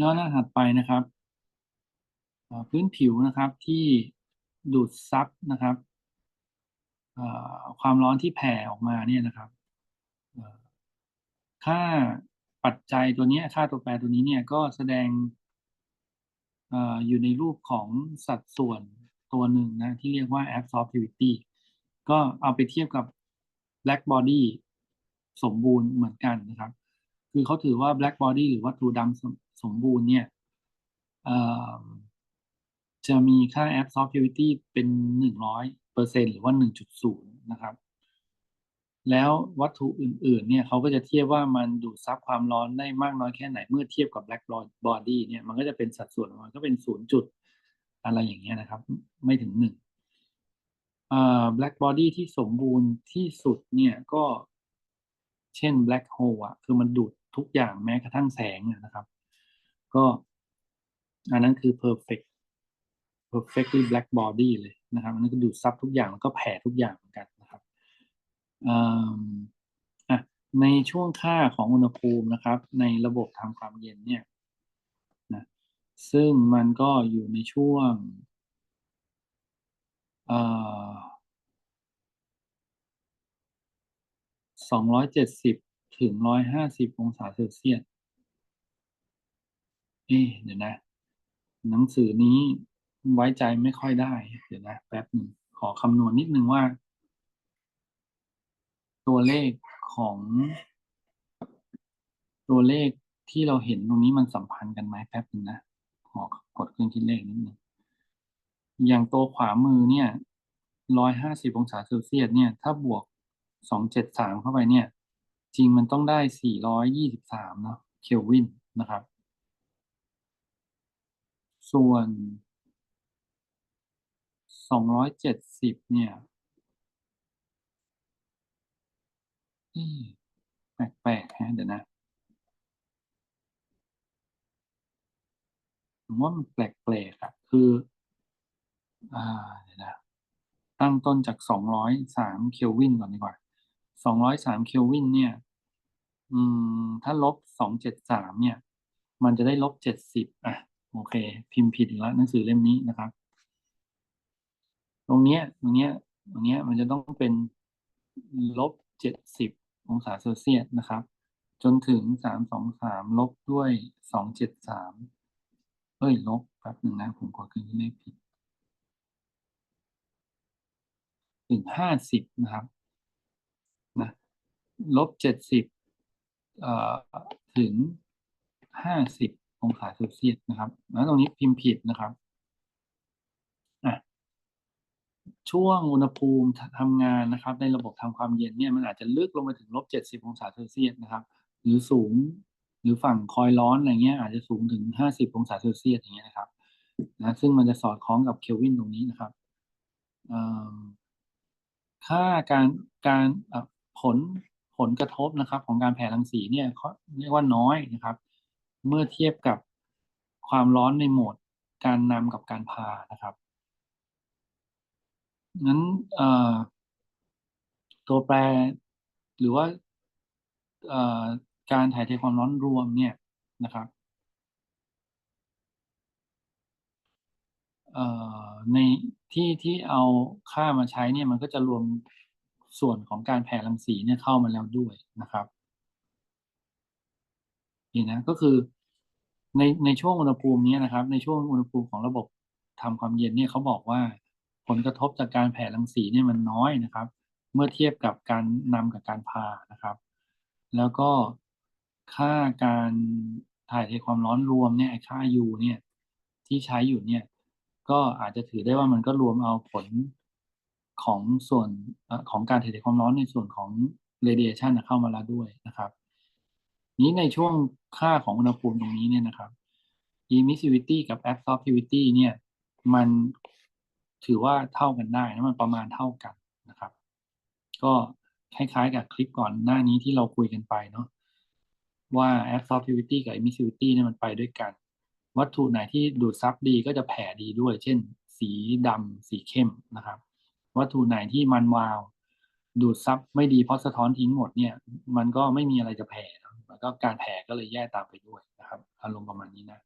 ย้อนหน้าถัดไปนะครับ พื้นผิวนะครับที่ดูดซับนะครับความร้อนที่แผ่ออกมาเนี่ยนะครับค่าปัจจัยตัวนี้ค่าตัวแปรตัวนี้เนี่ยก็แสดงเอ่ออยู่ในรูปของสัดส่วนตัวหนึ่งนะที่เรียกว่า absorptivity ก็เอาไปเทียบกับ black body สมบูรณ์เหมือนกันนะครับ คือเขาถือว่า black body หรือวัตถุดำสมสมบูรณ์เนี่ยจะมีค่า absorptivity เป็นหนึ่งร้อยเปอร์เซ็นหรือว่าหนึ่งจุดศูนย์นะครับ แล้ววัตถุอื่น ๆ เนี่ยเขาก็จะเทียบว่ามันดูดซับความร้อนได้มากน้อยแค่ไหนเมื่อเทียบกับ black body เนี่ยมันก็จะเป็นสัดส่วนมันก็เป็นศูนย์จุดอะไรอย่างเงี้ยนะครับ ไม่ถึงหนึ่งเอ่อ black body ที่สมบูรณ์ที่สุดเนี่ยก็เช่น black hole อะคือมันดูด ทุกอย่างแม้กระทั่งแสงนะครับ ก็อันนั้นคือ perfect perfectly black body เลยนะครับอันนั้นก็ดูดซับทุกอย่างแล้วก็แผ่ทุกอย่างเหมือนกันนะครับอืมอะในช่วงค่าของอุณหภูมินะครับ ในระบบทำความเย็นเนี่ยนะซึ่งมันก็อยู่ในช่วงสองร้อยเจ็ดสิบ ถึงร้อยห้าสิบองศาเซลเซียสเอ๊เดี๋ยวนะ หนังสือนี้ไว้ใจไม่ค่อยได้ เดี๋ยวนะแป๊บหนึ่งขอคำนวณนิดนึงว่า ตัวเลขของ ตัวเลขที่เราเห็นตรงนี้มันสัมพันธ์กันไหมแป๊บหนึงนะ ขอกดเครื่องคิดเลขนิดนึงอย่างตัวขวามือเนี่ยร้อยห้าสิบองศาเซลเซียสเนี่ย ถ้าบวกสองเจ็ดสามเข้าไปเนี่ย จริงมันต้องได้สี่ร้อยยี่สิบสามเนาะเคลวินนะครับ ส่วนสองร้อยเนี่ยแปลกๆฮะเดี๋ยวนะผมว่ามันแปลกๆอะคือ อ่าเดี๋ยวนะตั้งต้นจากสองร้อยสามเคลวินก่อนดีกว่าสองร้อยสามเคลวินเนี่ย อืม ถ้าลบสองเจ็ดสามเนี่ย มันจะได้ลบเจ็ดสิบอะ โอเค พิมพ์ผิดแล้วหนังสือเล่มนี้นะครับ ตรงเนี้ย ตรงเนี้ย ตรงเนี้ย มันจะต้องเป็นลบเจ็ดสิบองศาเซลเซียสนะครับ จนถึงสามสองสามลบด้วยสองเจ็ดสามเอ้ย ลบแป๊บหนึ่งนะ ผมกดเครื่องคิดเลขผิดถึงห้าสิบนะครับนะลบเจ็ดสิบ ถึงห้าสิบองศาเซลเซียสนะครับ แล้วตรงนี้พิมพ์ผิดนะครับ ช่วงอุณหภูมิทำงานนะครับ ในระบบทำความเย็นเนี่ยมันอาจจะลึกลงไปถึงลบเจ็ดสิบองศาเซลเซียสนะครับ หรือสูงหรือฝั่งคอยร้อนอะไรเงี้ยอาจจะสูงถึงห้าสิบองศาเซลเซียสอย่างเงี้ยนะครับนะซึ่งมันจะสอดคล้องกับเคลวินตรงนี้นะครับค่าการการผล ผลกระทบนะครับ ของการแผ่รังสีเนี่ยเขาเรียกว่าน้อยนะครับ เมื่อเทียบกับความร้อนในโหมดการนำกับการพานะครับงั้นตัวแปรหรือว่าการถ่ายเทความร้อนรวมเนี่ยนะครับในที่ที่เอาค่ามาใช้เนี่ยมันก็จะรวม ส่วนของการแผ่รังสีเนี่ยเข้ามาแล้วด้วยนะครับนี่นะก็คือในในช่วงอุณหภูมินี้นะครับ ในช่วงอุณหภูมิของระบบทำความเย็นเนี่ยเขาบอกว่า ผลกระทบจากการแผ่รังสีเนี่ยมันน้อยนะครับ เมื่อเทียบกับการนำกับการพานะครับ แล้วก็ค่าการถ่ายเทความร้อนรวมเนี่ยค่า U เนี่ยที่ใช้อยู่เนี่ย ก็อาจจะถือได้ว่ามันก็รวมเอาผล ของส่วนของการถ่ายเทความร้อนในส่วนของ radiation น่ะเข้ามาแล้วด้วยนะครับ นี้ในช่วงค่าของอุณหภูมิตรงนี้เนี่ยนะครับ emissivity กับ absorptivity เนี่ยมันถือว่าเท่ากันได้นะมันประมาณเท่ากันนะครับ ก็คล้ายๆกับคลิปก่อนหน้านี้ที่เราคุยกันไปเนาะว่า absorptivity กับ emissivity เนี่ยมันไปด้วยกัน วัตถุไหนที่ดูดซับดีก็จะแผ่ดีด้วย เช่น สีดำสีเข้มนะครับ วัตถุไหนที่มันวาว ดูดซับไม่ดีเพราะสะท้อนทิ้งหมดเนี่ย มันก็ไม่มีอะไรจะแผ่แล้วก็การแผ่ก็เลยแย่ตามไปด้วยนะครับอารมณ์ประมาณนี้นะ